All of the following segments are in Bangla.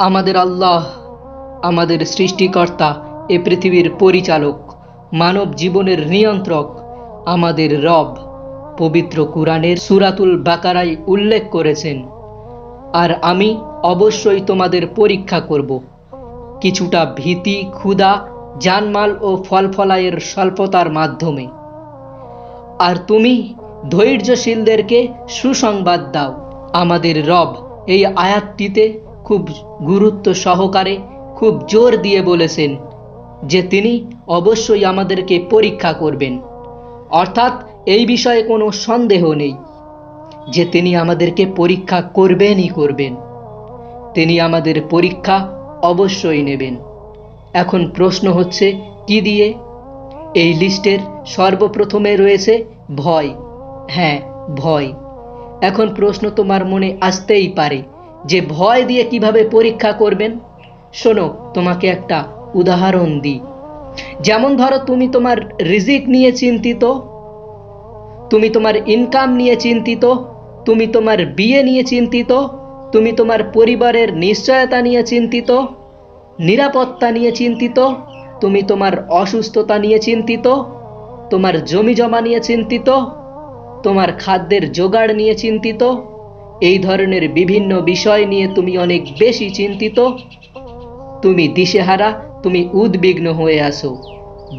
আমাদের আল্লাহ, আমাদের সৃষ্টিকর্তা, এ পৃথিবীর পরিচালক, মানব জীবনের নিয়ন্ত্রক, আমাদের রব, পবিত্র কুরআনের সুরাতুল বাকারায় উল্লেখ করেছেন। আর আমি অবশ্যই তোমাদের পরীক্ষা করব। কিছুটা ভীতি, ক্ষুধা, জানমাল ও ফলফলাইয়ের স্বল্পতার মাধ্যমে। আর তুমি ধৈর্যশীলদেরকে সুসংবাদ দাও। আমাদের রব এই আয়াতটিতে খুব গুরুত্ব সহকারে খুব জোর দিয়ে বলেছেন যে তিনি অবশ্যই আমাদেরকে পরীক্ষা করবেন। অর্থাৎ এই বিষয়ে কোনো সন্দেহ নেই যে তিনি আমাদেরকে পরীক্ষা করবেনই করবেন। তিনি আমাদের পরীক্ষা অবশ্যই নেবেন। এখন প্রশ্ন হচ্ছে, কি দিয়ে? এই লিস্টের সর্বপ্রথমে রয়েছে ভয়। হ্যাঁ ভয়। এখন প্রশ্ন তোমার মনে আসতেই পারে যে ভয় দিয়ে কীভাবে পরীক্ষা করবেন? শোনো, তোমাকে একটা উদাহরণ দিই। যেমন ধরো, তুমি তোমার রিজিক নিয়ে চিন্তিত, তুমি তোমার ইনকাম নিয়ে চিন্তিত, তুমি তোমার বিয়ে নিয়ে চিন্তিত, তুমি তোমার পরিবারের নিশ্চয়তা নিয়ে চিন্তিত, নিরাপত্তা নিয়ে চিন্তিত, তুমি তোমার অসুস্থতা নিয়ে চিন্তিত, তোমার জমি জমা নিয়ে চিন্তিত, তোমার খাদ্যের জোগাড় নিয়ে চিন্তিত এই ধরনের বিভিন্ন বিষয় নিয়ে তুমি অনেক বেশি চিন্তিত। তুমি দিশেহারা, তুমি উদ্বিগ্ন হয়ে আসো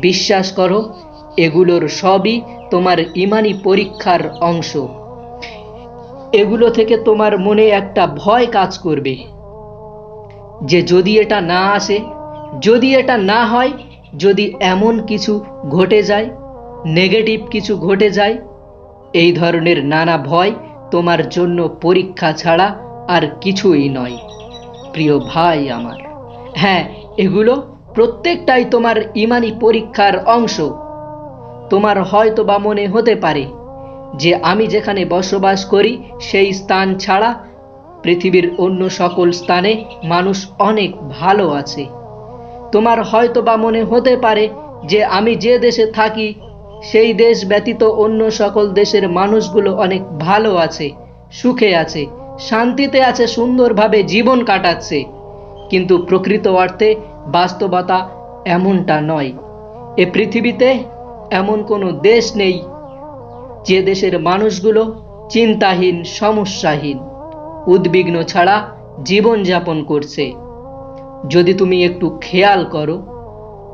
বিশ্বাস করো, এগুলোর সবই তোমার ইমানি পরীক্ষার অংশ। এগুলো থেকে তোমার মনে একটা ভয় কাজ করবে। যে যদি এটা না আসে, যদি এটা না হয়, যদি এমন কিছু ঘটে যায় নেগেটিভ কিছু ঘটে যায়, এই ধরনের নানা ভয় তোমার জন্য পরীক্ষা ছাড়া আর কিছুই নয়। প্রিয় ভাই আমার হ্যাঁ এগুলো প্রত্যেকটাই তোমার ইমানি পরীক্ষার অংশ। তোমার হয়তো বা মনে হতে পারে যে আমি যেখানে বসবাস করি সেই স্থান ছাড়া পৃথিবীর অন্য সকল স্থানে মানুষ অনেক ভালো আছে। তোমার হয়তো বা মনে হতে পারে যে আমি যে দেশে থাকি সেই দেশ ব্যতীত অন্য সকল দেশের মানুষগুলো অনেক ভালো আছে, সুখে আছে, শান্তিতে আছে, সুন্দরভাবে জীবন কাটাচ্ছে। কিন্তু প্রকৃত অর্থে বাস্তবতা এমনটা নয়। এ পৃথিবীতে এমন কোনো দেশ নেই যে দেশের মানুষগুলো চিন্তাহীন, সমস্যাহীন, উদ্বিগ্ন ছাড়া জীবনযাপন করছে। যদি তুমি একটু খেয়াল করো,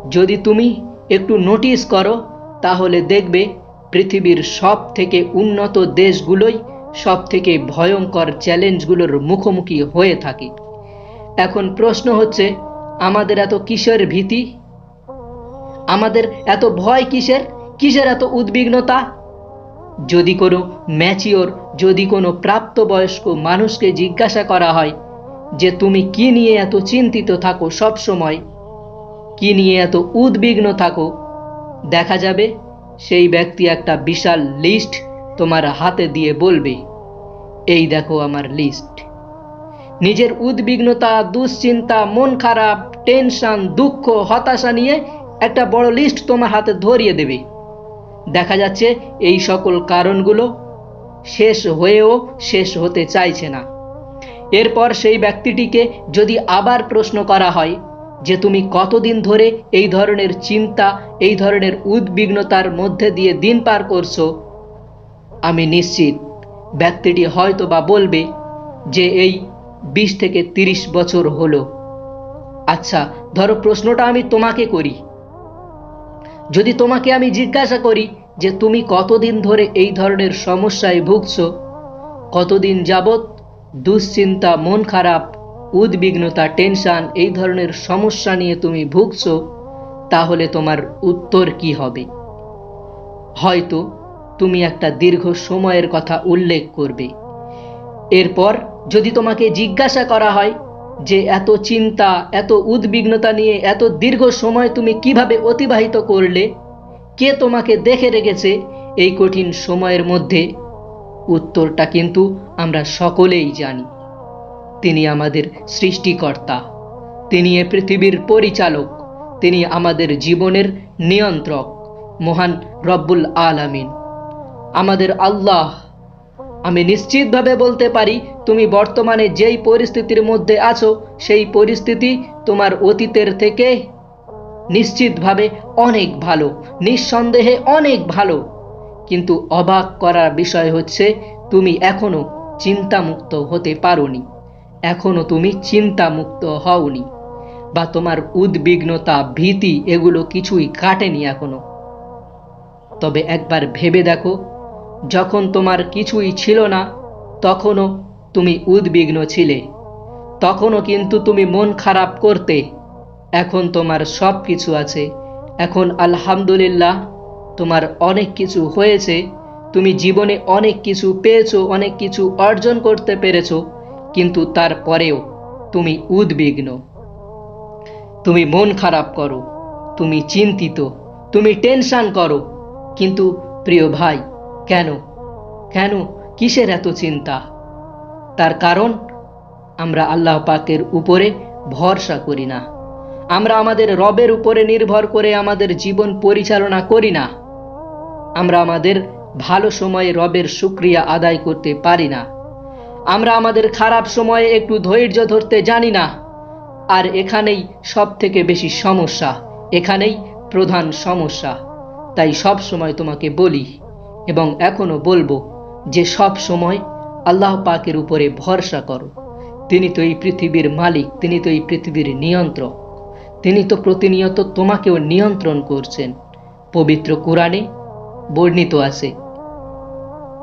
যদি তুমি একটু নোটিস করো তাহলে দেখবে পৃথিবীর সব থেকে উন্নত দেশগুলোই সব থেকে ভয়ঙ্কর চ্যালেঞ্জগুলোর মুখোমুখি হয়ে থাকে। এখন প্রশ্ন হচ্ছে, আমাদের এত কিসের ভীতি? আমাদের এত ভয় কিসের? কিসের এত উদ্বিগ্নতা? যদি কোনো ম্যাচিওর, যদি কোনো প্রাপ্তবয়স্ক মানুষকে জিজ্ঞাসা করা হয় যে, তুমি কি নিয়ে এত চিন্তিত থাকো সব সময় কি নিয়ে এত উদ্বিগ্ন থাকো? দেখা যাবে, সেই ব্যক্তি একটা বিশাল লিস্ট তোমার হাতে দিয়ে বলবে, এই দেখো আমার লিস্ট নিজের উদ্বিগ্নতা, দুশ্চিন্তা, মন খারাপ টেনশন দুঃখ, হতাশা নিয়ে একটা বড় লিস্ট তোমার হাতে ধরিয়ে দেবে। দেখা যাচ্ছে এই সকল কারণগুলো শেষ হয়েও শেষ হতে চাইছে না। এরপর সেই ব্যক্তিটিকে যদি আবার প্রশ্ন করা হয় যে তুমি কতদিন ধরে এই ধরনের চিন্তা, এই ধরনের উদ্বিগ্নতার মধ্যে দিয়ে দিন পার করছ? আমি নিশ্চিত ব্যক্তিটি হয়তো বা বলবে যে এই বিশ থেকে তিরিশ বছর হলো। আচ্ছা ধরো প্রশ্নটা আমি তোমাকে করি। যদি তোমাকে আমি জিজ্ঞাসা করি যে তুমি কতদিন ধরে এই ধরনের সমস্যায় ভুগছ, কতদিন যাবত দুশ্চিন্তা, মন খারাপ উদ্বিগ্নতা টেনশন, এই ধরনের সমস্যা নিয়ে তুমি ভুগছো, তাহলে তোমার উত্তর কি হবে? হয়তো তুমি একটা দীর্ঘ সময়ের কথা উল্লেখ করবে। এরপর যদি তোমাকে জিজ্ঞাসা করা হয় যে এত চিন্তা, এত উদ্বিগ্নতা নিয়ে, এত দীর্ঘ সময় তুমি কীভাবে অতিবাহিত করলে, কে তোমাকে দেখে রেখেছে, এই কঠিন সময়ের মধ্যে, উত্তরটা কিন্তু আমরা সকলেই জানি। তিনি আমাদের সৃষ্টিকর্তা। তিনি এ পৃথিবীর পরিচালক। তিনি আমাদের জীবনের নিয়ন্ত্রক, মহান রব্বুল আলামিন। আমাদের আল্লাহ। আমি নিশ্চিতভাবে বলতে পারি, তুমি বর্তমানে যেই পরিস্থিতির মধ্যে আছো, সেই পরিস্থিতি তোমার অতীতের থেকে নিশ্চিতভাবে অনেক ভালো, নিঃসন্দেহে অনেক ভালো। কিন্তু অবাক করার বিষয় হচ্ছে, তুমি এখনও চিন্তামুক্ত হতে পারোনি। এখনও তুমি চিন্তামুক্ত হওনি বা তোমার উদ্বিগ্নতা, ভীতি এগুলো কিছুই কাটেনি এখনও। তবে একবার ভেবে দেখো, যখন তোমার কিছুই ছিল না, তখনও তুমি উদ্বিগ্ন ছিলে। তখনও কিন্তু তুমি মন খারাপ করতে। এখন তোমার সব কিছু আছে। এখন আলহামদুলিল্লাহ, তোমার অনেক কিছু হয়েছে। তুমি জীবনে অনেক কিছু পেয়েছ, অনেক কিছু অর্জন করতে পেরেছ। কিন্তু তারপরেও তুমি উদ্বিগ্ন। তুমি মন খারাপ করো, তুমি চিন্তিত, তুমি টেনশন করো। কিন্তু প্রিয় ভাই, কেন? কেন কিসের এত চিন্তা? তার কারণ আমরা আল্লাহ পাকের উপরে ভরসা করি না। আমরা আমাদের রবের উপরে নির্ভর করে আমাদের জীবন পরিচালনা করি না। আমরা আমাদের ভালো সময়ে রবের শুক্রিয়া আদায় করতে পারি না। আমরা আমাদের খারাপ সময়ে একটু ধৈর্য ধরতে জানি না। আর এখানেই সব থেকে বেশি সমস্যা, এখানেই প্রধান সমস্যা। তাই সব সময় তোমাকে বলি এবং এখনও বলব যে সব সময় আল্লাহ পাকের উপরে ভরসা করো। তিনি তো এই পৃথিবীর মালিক, তিনি তো এই পৃথিবীর নিয়ন্ত্রক। তিনি তো প্রতিনিয়ত তোমাকেও নিয়ন্ত্রণ করছেন। পবিত্র কোরআনে বর্ণিত আছে,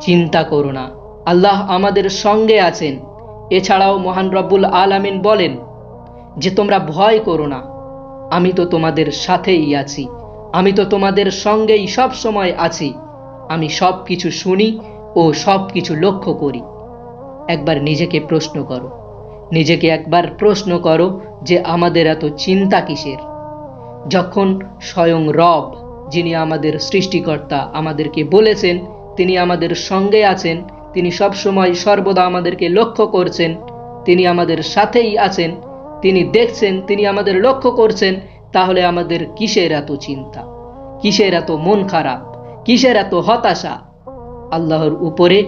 চিন্তা করো না। আল্লাহ আমাদের সঙ্গে আছেন। এছাড়াও মহান রব্বুল আলামিন বলেন, যে তোমরা ভয় করো না। আমি তো তোমাদের সাথেই আছি। আমি তো তোমাদের সঙ্গেই সব সময় আছি। আমি সব কিছু শুনি ও সব কিছু লক্ষ্য করি। একবার নিজেকে প্রশ্ন করো। নিজেকে একবার প্রশ্ন করো যে আমাদের এত চিন্তা কিসের? যখন স্বয়ং রব, যিনি আমাদের সৃষ্টিকর্তা, আমাদেরকে বলেছেন, তিনি আমাদের সঙ্গে আছেন তিনি সবসময় সর্বদা আমাদেরকে লক্ষ্য করছেন। তিনি আমাদের সাথেই আছেন। তিনি দেখছেন, তিনি আমাদের লক্ষ্য করছেন। তাহলে আমাদের কিসের এত চিন্তা? কিসের এত মন খারাপ? কিসের এত হতাশা? আল্লাহর উপরে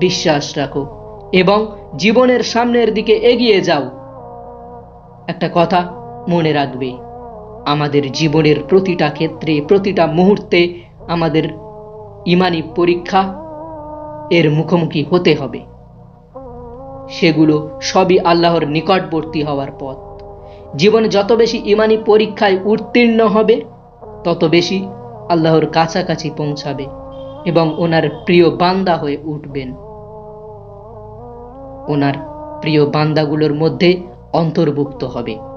বিশ্বাস রাখো এবং জীবনের সামনের দিকে এগিয়ে যাও। একটা কথা মনে রাখবে, আমাদের জীবনের প্রতিটা ক্ষেত্রে, প্রতিটা মুহূর্তে আমাদের ইমানি পরীক্ষা এর মুখোমুখি হতে হবে। সেগুলো সবই আল্লাহর নিকটবর্তী হওয়ার পথ। জীবনে যত বেশি ইমানি পরীক্ষায় উত্তীর্ণ হবে, তত বেশি আল্লাহর কাছাকাছি পৌঁছাবে এবং ওনার প্রিয় বান্দা হয়ে উঠবেন। ওনার প্রিয় বান্দাগুলোর মধ্যে অন্তর্ভুক্ত হবে।